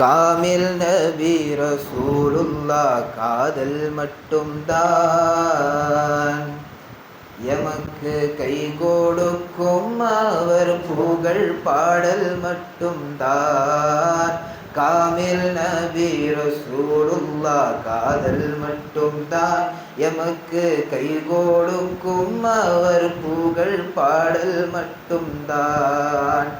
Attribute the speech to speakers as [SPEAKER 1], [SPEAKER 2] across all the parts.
[SPEAKER 1] காமில் நபி ரசூலுல்லா காதல் மட்டும்தான். எமக்கு கை கொடுக்கும் அவர் புகழ் பாடல் மட்டும்தான். காமில் நபி ரசூலுல்லா காதல் மட்டும்தான். எமக்கு கை கொடுக்கும் அவர் புகழ் பாடல் மட்டும்தான்.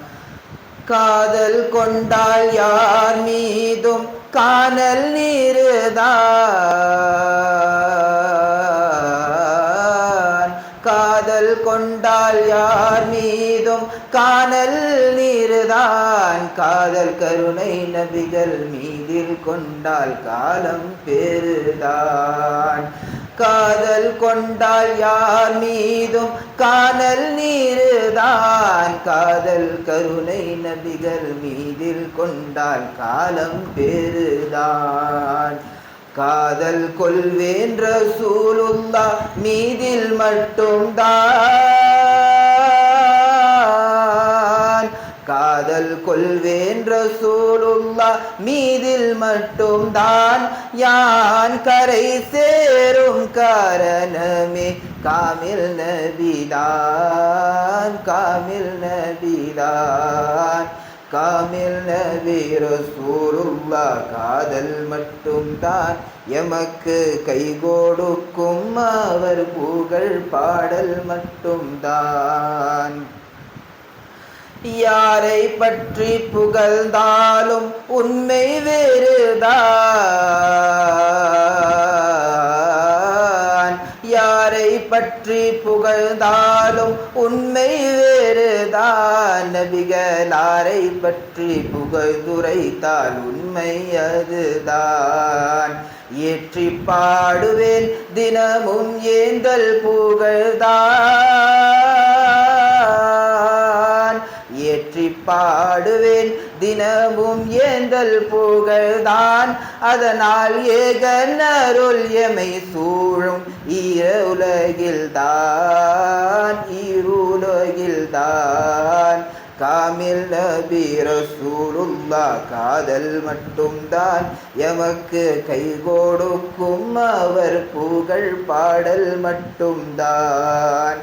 [SPEAKER 1] காதல் கொண்டால் யார் மீதும் காணல் நீருதான். காதல் கொண்டால் யார் மீதும் காணல் நீருதான். காதல் கருணை நபிகள் மீதில் கொண்டால் காலம் பெருதான் காதல் கொண்டால் யார் மீதும் காணல் நீருதான். காதல் கருணை நபிகள் மீதில் கொண்டால் காலம் பெருதான். காதல் கொள்வேன் ரசூலுல்லா மீதில் மட்டும்தான். காதல் கொள்வேன் ரசூலுல்லா மீதில் மட்டும்தான். யான் கரை சே காரணமே. காமில் நபிதான் காமில் நபிதான். காமில் நபி ரசூலுல்லா காதல் மட்டும்தான். எமக்கு கை கொடுக்கும் அவர் புகழ் பாடல் மட்டும்தான். யாரை பற்றி புகழ்ந்தாலும் உண்மை வேறுதான். பற்றி புகழ்ந்தாலும் உண்மை வேறுதான். நபிகளாரை பற்றி புகழ்ந்துரைத்தால் உண்மை அதுதான். ஏற்றி பாடுவேன் தினமும் ஏந்தல் புகழ்தான். பாடுவேன். தினமும் ஏந்தல் புகழ்தான். அதனால் ஏகனருள் எமை சூழும். ஈர ஈருலகில்தான் ஈருலகில்தான். காமில் நபி ரசூலுல்லா காதல் மட்டும்தான். எமக்கு கை கொடுக்கும் அவர் புகழ் பாடல் மட்டும்தான்.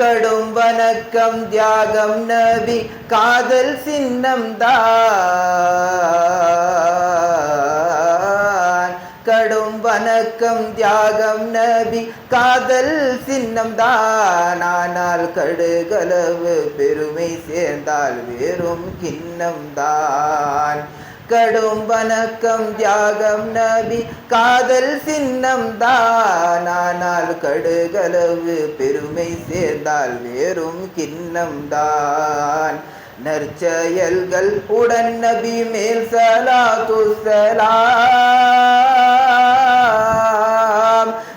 [SPEAKER 1] கடும் வணக்கம் தியாகம் நபி காதல் சின்னம் தான். கடும் வணக்கம் தியாகம் நபி காதல் சின்னம் தான். ஆனால் கடுகளவு பெருமை சேர்ந்தால் வெறும் கிண்ணம் தான். கடும் வணக்கம் தியாகம் நபி. காதல் சின்னம் தான் ஆனால் கடுகளவு பெருமை சேர்ந்தால் வேறும் கிண்ணம் தான். நற்செயல்கள் உடன் நபி மேல் சலா. துசலா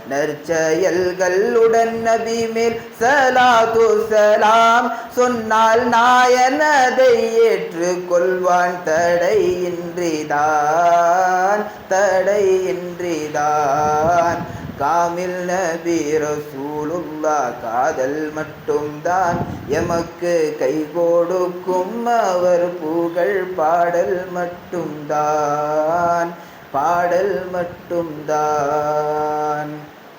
[SPEAKER 1] நற்செயல்களுடன் நபி மேல் சலாத்து சலாம். சொன்னால் நாயனதை ஏற்றுக்கொள்வான். தடையின்றிதான் தடையின்றிதான். காமில் நபி ரசூலுல்லா காதல் மட்டும்தான். எமக்கு கை கொடுக்கும் அவர் புகழ் பாடல் மட்டும்தான். பாடல் மட்டும்தான்.